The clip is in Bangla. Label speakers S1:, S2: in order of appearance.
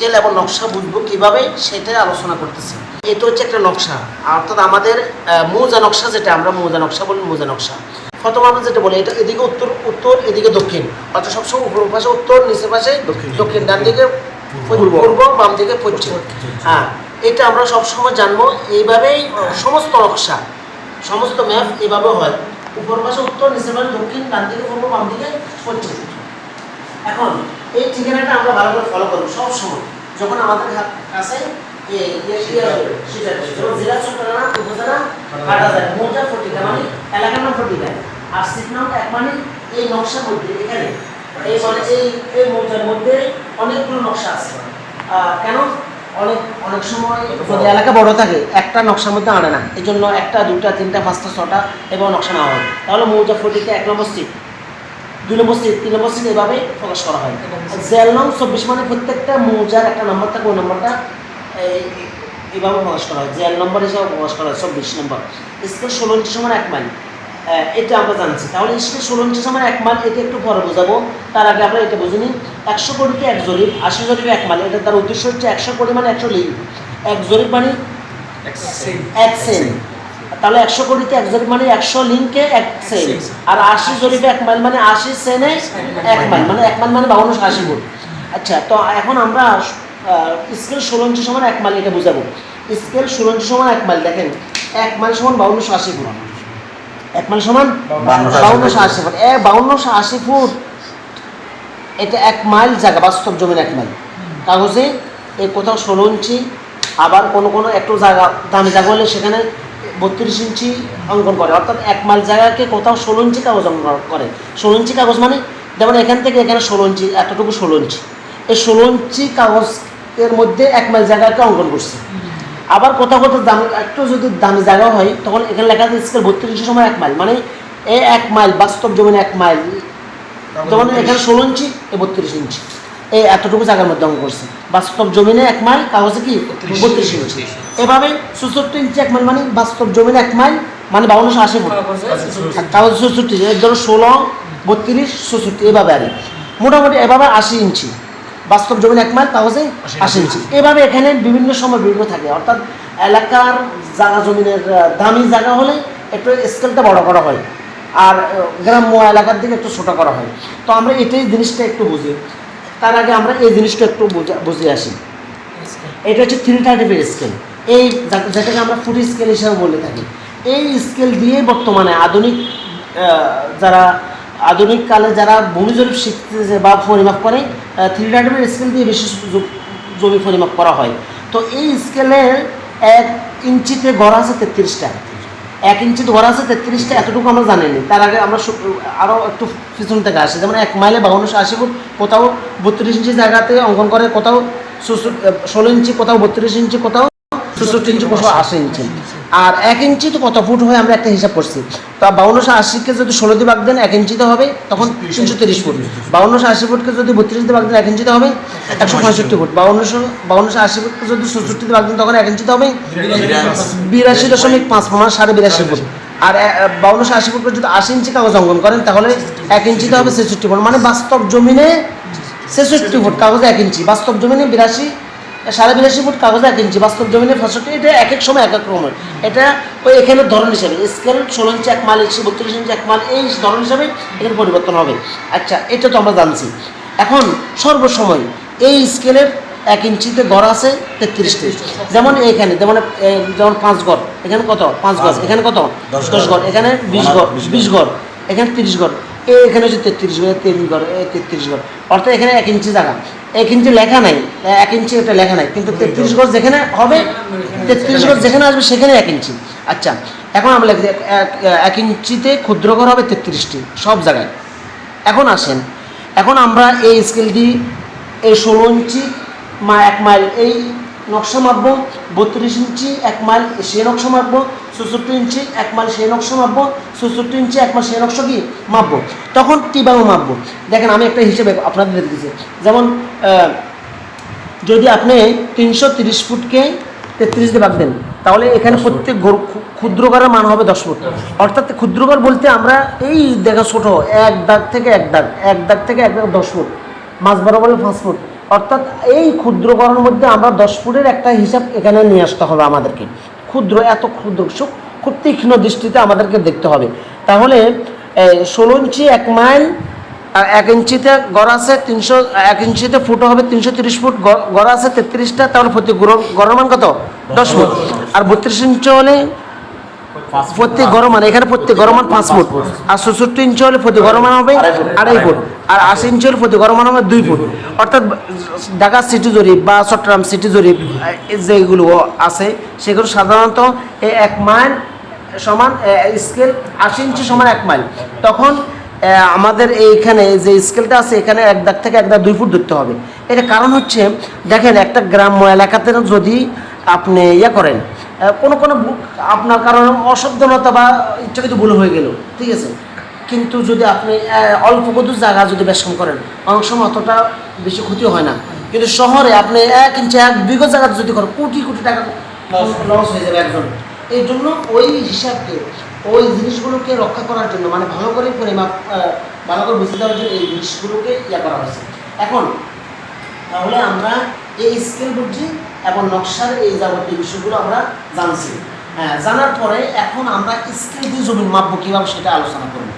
S1: স্কেল এবং নকশা বুঝব কীভাবে সেটাই আলোচনা করতেছি। এটা হচ্ছে একটা নকশা। অর্থাৎ আমাদের মৌজা নকশা যেটা আমরা মৌজা নকশা বলি মৌজা নকশা। প্রথম আমরা যেটা বলি এটা এদিকে উত্তর উত্তর এদিকে দক্ষিণ। অর্থাৎ সবসময় উপর পাশে উত্তর নিচের পাশে
S2: দক্ষিণ।
S1: দক্ষিণ ডান দিকে
S2: পূর্ব।
S1: পূর্ব বাম দিকে পশ্চিম। হ্যাঁ এটা আমরা সবসময় জানব। এইভাবেই সমস্ত নকশা সমস্ত ম্যাপ এভাবে হয়। উপর পাশে উত্তর নিচের পাশে দক্ষিণ ডান দিকে পূর্ব বাম দিকে পশ্চিম। এখন এই ঠিকানাটা আমরা ভালো করে ফলো করব সব সময়। যখন আমাদের কাছে মানে এলাকার নাম আর এক মানে এই এই মানে এই মধ্যে অনেকগুলো নকশা আছে। কেন? অনেক অনেক সময় এলাকা বড় থাকে, একটা নকশার মধ্যে আনে না। এই জন্য একটা দুটা তিনটা, পাঁচটা, ছটা এবং নকশা নেওয়া হয়। তাহলে মৌজা ফটিকা এক নম্বর সিট। দুই নম্বর সিট তিন নম্বর সিট এভাবে প্রকাশ করা হয়। জেল নং চব্বিশ মানে প্রত্যেকটা মৌজার একটা নম্বর থাকে ওই নম্বরটা এই এইভাবে প্রকাশ করা হয়। জেল নম্বর হিসাবে প্রকাশ করা হয় চব্বিশ নম্বর। স্কেল ষোলো ইঞ্চি সমান এক মাইল। এটা আমরা জানছি। তাহলে স্কেল ষোলো ইঞ্চি সমান এক মাইল এটা একটু পরে বোঝাবো। তার আগে আমরা এটা বুঝিনি। একশো কোটিকে এক জরিপ আশি জরিপে এক মাইল। এটা তার উদ্দেশ্য হচ্ছে একশো কোটি মানে একশো লিঙ্ক এক জরিপ মানে এক সেন তাহলে একশো কোটিতে এক জরিপ মানে একশো লিঙ্কে এক সেন। আর আশি জরিপে এক মাইল মানে আশি সেনে এক মাইল মানে এক মাইল মানে বাউন্নশো আশি ফুট। আচ্ছা তো এখন আমরা স্কেল ষোলো ইঞ্চি সমান এক মাইল এটা বুঝাবো। স্কেল ষোলো ইঞ্চি সমান এক মাইল দেখেন এক মাইল সমান বাউন্নশো আশি ফুট। এক মাইল সমান
S2: বাউন্নশো আশি
S1: ফুট। এ বাউন্নশো আশি ফুট এটা এক মাইল জায়গা বাস্তব জমিন এক মাইল। কাগজে এই কোথাও ষোলো ইঞ্চি আবার কোনো কোনো একটু জায়গা দামি জায়গা হলে সেখানে বত্রিশ ইঞ্চি অঙ্কন করে। অর্থাৎ এক মাইল জায়গাকে কোথাও ষোলো ইঞ্চি কাগজ অঙ্কন করে। ষোলো ইঞ্চি কাগজ মানে যেমন এখান থেকে এখানে ষোলো ইঞ্চি এতটুকু ষোলো ইঞ্চি। এই ষোলো ইঞ্চি কাগজ এর মধ্যে এক মাইল জায়গাকে অঙ্কন করছে। আবার কোথাও কোথাও দাম একটু যদি দামি জায়গা হয় তখন এখানে লেখা আছে স্কেল বত্রিশের সময় এক মাইল। মানে এই এক মাইল বাস্তব জমিনে এক মাইল। তখন এখানে ষোলো ইঞ্চি এ বত্রিশ ইঞ্চি। এই এতটুকু জায়গার মধ্যে অঙ্ক করছে। বাস্তব জমিনে এক মাইল কাগজে কি? বত্রিশ ইঞ্চি। এভাবে চৌষট্টি ইঞ্চি এক মাইল মানে বাস্তব জমিনে এক মাইল মানে বাউন্নশো আশি ফুট। কাগজ চৌষট্টি ধরো ষোলো বত্রিশ চৌষট্টি এভাবে আর মোটামুটি এভাবে আশি ইঞ্চি। বাস্তব জমিন এক মাইল কাগজে আশি ইঞ্চি। এভাবে এখানে বিভিন্ন সময় বিভিন্ন থাকে। অর্থাৎ এলাকার জায়গা জমিনের দামি জায়গা হলে একটু স্কেলটা বড় করা হয়। আর গ্রাম্য এলাকার দিকে একটু ছোটো করা হয়। তো আমরা এটাই জিনিসটা একটু বুঝি। তার আগে আমরা এই জিনিসটা একটু বুঝে- আসি। এটা হচ্ছে থ্রি ফাইভ স্কেল এই যেটাকে আমরা ফুটি স্কেল হিসাবে বলে থাকি। এই স্কেল দিয়ে বর্তমানে আধুনিক যারা আধুনিক কালে যারা ভূমি জরিপ শিখতেছে বা পরিমাপ করে থ্রি ফাইভ স্কেল দিয়ে বেশি জ- জমি পরিমাপ করা হয়। তো এই স্কেলের এক ইঞ্চিতে গড় আছে তেত্রিশটা এক ইঞ্চি ধরা আছে, তেত্রিশটা এতটুকু আমরা জানিনি। তার আগে আমরা আরও একটু পিছন থেকে আসি। যেমন এক মাইলে বাউন্নশো আশি ফুট, কোথাও বত্রিশ ইঞ্চি জায়গাতে অঙ্কন করে, কোথাও ষোলো ইঞ্চি, কোথাও বত্রিশ ইঞ্চি, কোথাও চৌষট্টি ইঞ্চি, কোথাও আশি ইঞ্চি। আর এক ইঞ্চি তো কত ফুট হয় আমরা একটা হিসাব করছি। তা বাউন্নশো আশিকে যদি ষোলো দিয়ে ভাগ দেন এক ইঞ্চিতে হবে তখন তিনশো তিরিশ ফুট। বাউন্নশো আশি ফুটকে যদি বত্রিশ দিয়ে ভাগ দেন এক ইঞ্চিতে হবে একশো পঁয়ষট্টি ফুট। বাউন্নশো বাউন্নশো আশি ফুটকে যদি চৌষট্টি দিয়ে ভাগ দেন তখন এক ইঞ্চিতে হবে বিরাশি দশমিক পাঁচ মানে সাড়ে বিরাশি ফুট। আর বাউন্নশো আশি ফুট যদি আশি ইঞ্চি কাগজ অঙ্কন করেন তাহলে এক ইঞ্চিতে হবে ছেষট্টি ফুট। মানে বাস্তব জমিনে ছেষট্টি ফুট কাগজে এক ইঞ্চি। বাস্তব জমিনে বিরাশি সাড়ে বিরাশি ফুট কাগজে এক ইঞ্চি বাস্তব জমিনে পঁয়ষট্টি এটা এক এক সময় এক এক রকমের। এটা ওই এখানে ধরন হিসাবে স্কেল ষোলো ইঞ্চি এক মাল ইঞ্চি বত্রিশ ইঞ্চি এক মাল এই ধরন হিসাবে এখানে পরিবর্তন হবে। আচ্ছা এটা তো আমরা জানছি। এখন সর্বসময় এই স্কেলের এক ইঞ্চিতে গড় আছে তেত্রিশটি। যেমন এখানে যেমন যেমন পাঁচ গড়। এখানে কত? পাঁচ গড়। এখানে কত?
S2: দশ
S1: গড়। এখানে বিশ গড়।
S2: বিশ গড়।
S1: এখানে তিরিশ গড়। এখানে হচ্ছে তেত্রিশ গড় তিরিশ গড় এ তেত্রিশ গড় অর্থাৎ এখানে এক ইঞ্চি জায়গা। এক ইঞ্চি লেখা নাই এক ইঞ্চি এটা লেখা নাই। কিন্তু তেত্রিশ গড় যেখানে হবে তেত্রিশ গড় যেখানে আসবে সেখানে এক ইঞ্চি। আচ্ছা এখন আমরা লিখি এক- ইঞ্চিতে ক্ষুদ্র ঘর হবে তেত্রিশটি সব জায়গায়। এখন আসেন এখন আমরা এই স্কেল দিই এই ষোলো ইঞ্চি মা এক মাইল এই নকশা মাপবো বত্রিশ ইঞ্চি এক মাইল সে নকশা মাপবো চৌষট্টি ইঞ্চি এক মাইল সেই নকশা মাপবো চৌষট্টি ইঞ্চি এক মাইল সেই নকশা কি মাপবো। তখন টিবাও মাপবো। দেখেন আমি একটা হিসেবে আপনাদের দিতেছি। যেমন যদি আপনি তিনশো তিরিশ ফুটকে তেত্রিশ দিয়ে ভাগ দেন তাহলে এখানে প্রত্যেক গরু- ক্ষু- মান হবে দশ ফুট। অর্থাৎ ক্ষুদ্রগড় বলতে আমরা এই দেখা ছোট এক দাগ থেকে এক দাগ এক দাগ থেকে এক দাগ দশ ফুট মাছ বরাবর পাঁচ ফুট। অর্থাৎ এই ক্ষুদ্রকরণের মধ্যে আমরা দশ ফুটের একটা হিসাব এখানে নিয়ে আসতে হবে আমাদেরকে। ক্ষুদ্র, এত ক্ষুদ্র সুখ খুব তীক্ষ্ণ দৃষ্টিতে আমাদেরকে দেখতে হবে। তাহলে ষোলো ইঞ্চি এক মাইল, আর এক ইঞ্চিতে গড় আছে তিনশো, এক ইঞ্চিতে ফুট হবে তিনশো তিরিশ ফুট গড় আছে তেত্রিশটা, তাহলে প্রতি গড়- গড়ের মান কত? দশ ফুট। আর বত্রিশ ইঞ্চি হলে প্রত্যেক গরম মান এখানে প্রত্যেক গরম মান পাঁচ ফুট। আর চৌষট্টি ইঞ্চি হলে প্রতি গরম মান হবে
S2: আড়াই ফুট।
S1: আর আশি ইঞ্চি হলে প্রতি গরম মান হবে দুই ফুট। অর্থাৎ ঢাকা সিটি জরিপ বা চট্টগ্রাম সিটি জরিপ যেগুলো আছে সেগুলো সাধারণত এই এক মাইল সমান স্কেল আশি ইঞ্চি সমান এক মাইল। তখন আমাদের এইখানে যে স্কেলটা আছে এখানে এক দাগ থেকে এক দাগ দুই ফুট ধরতে হবে। এটা কারণ হচ্ছে দেখেন একটা গ্রাম্য এলাকাতে যদি আপনি ইয়ে করেন কোনো কোনো আপনার কারণে অসাবধানতা বা ইচ্ছা ইচ্ছাকৃত ভুল হয়ে গেল, ঠিক আছে? কিন্তু যদি আপনি অল্প কত জায়গা যদি বেশন করেন, অনেক সময় অতটা বেশি ক্ষতি হয় না। কিন্তু শহরে আপনি এক ইঞ্চি, এক, দুই গজ জায়গা যদি করেন, কোটি কোটি টাকা লস হয়ে যাবে একজন। এই জন্য ওই হিসাবকে, ওই জিনিসগুলোকে রক্ষা করার জন্য মানে ভালো করে পরিমাপ ভালো করে বুঝতে দেওয়ার জন্য এই জিনিসগুলোকে ইয়ে করা হয়েছে। এখন, তাহলে আমরা এই স্কেল বুঝছি এবং নকশার এই যাবতীয় বিষয়গুলো আমরা জানছি। হ্যাঁ জানার পরে এখন আমরা স্কেল দিয়ে জমিন মাপবো, কীভাবে সেটা আলোচনা করব?